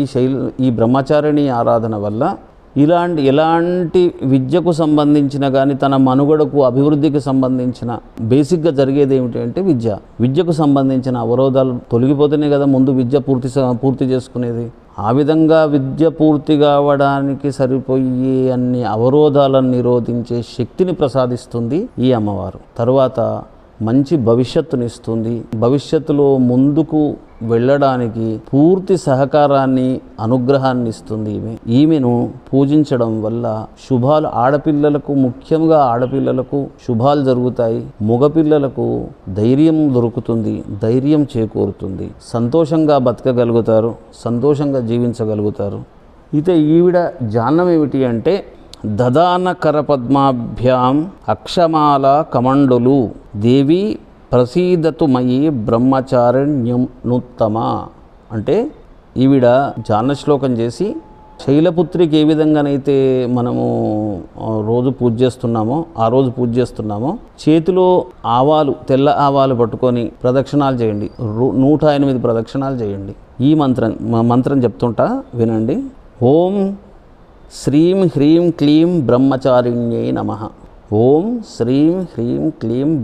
ఈ శైలి ఈ బ్రహ్మచారిణి ఆరాధన వల్ల ఇలాంటి ఎలాంటి విద్యకు సంబంధించిన కానీ తన మనుగడకు అభివృద్ధికి సంబంధించిన బేసిక్గా జరిగేది ఏమిటి అంటే విద్య. విద్యకు సంబంధించిన అవరోధాలు తొలగిపోతేనే కదా ముందు విద్య పూర్తి పూర్తి చేసుకునేది. ఆ విధంగా విద్య పూర్తి కావడానికి సరిపోయే అన్ని అవరోధాలను నిరోధించే శక్తిని ప్రసాదిస్తుంది ఈ అమ్మవారు. తరువాత మంచి భవిష్యత్తునిస్తుంది. భవిష్యత్తులో ముందుకు వెళ్ళడానికి పూర్తి సహకారాన్ని అనుగ్రహాన్ని ఇస్తుంది ఈమె. ఈమెను పూజించడం వల్ల శుభాలు ఆడపిల్లలకు ముఖ్యంగా ఆడపిల్లలకు శుభాలు జరుగుతాయి. మగపిల్లలకు ధైర్యం దొరుకుతుంది ధైర్యం చేకూరుతుంది. సంతోషంగా బతకగలుగుతారు సంతోషంగా జీవించగలుగుతారు. అయితే ఈవిడ జానం ఏమిటి అంటే దదాన కరపద్మాభ్యాం అక్షమాల కమండులు దేవి ప్రసీదతు మయి బ్రహ్మచారణ్యముత్తమ అంటే ఈవిడ జాన శ్లోకం చేసి శైలపుత్రికి ఏ విధంగానైతే మనము రోజు పూజ చేస్తున్నామో ఆ రోజు పూజ చేస్తున్నామో చేతిలో ఆవాలు తెల్ల ఆవాలు పట్టుకొని ప్రదక్షిణాలు చేయండి. నూట ఎనిమిది ప్రదక్షిణాలు చేయండి. ఈ మంత్రం మంత్రం చెప్తుంటా వినండి. ఓం శ్రీం హ్రీం క్లీం బ్రహ్మచారిణ్యై నమ. ఓం శ్రీం హ్రీం క్లీం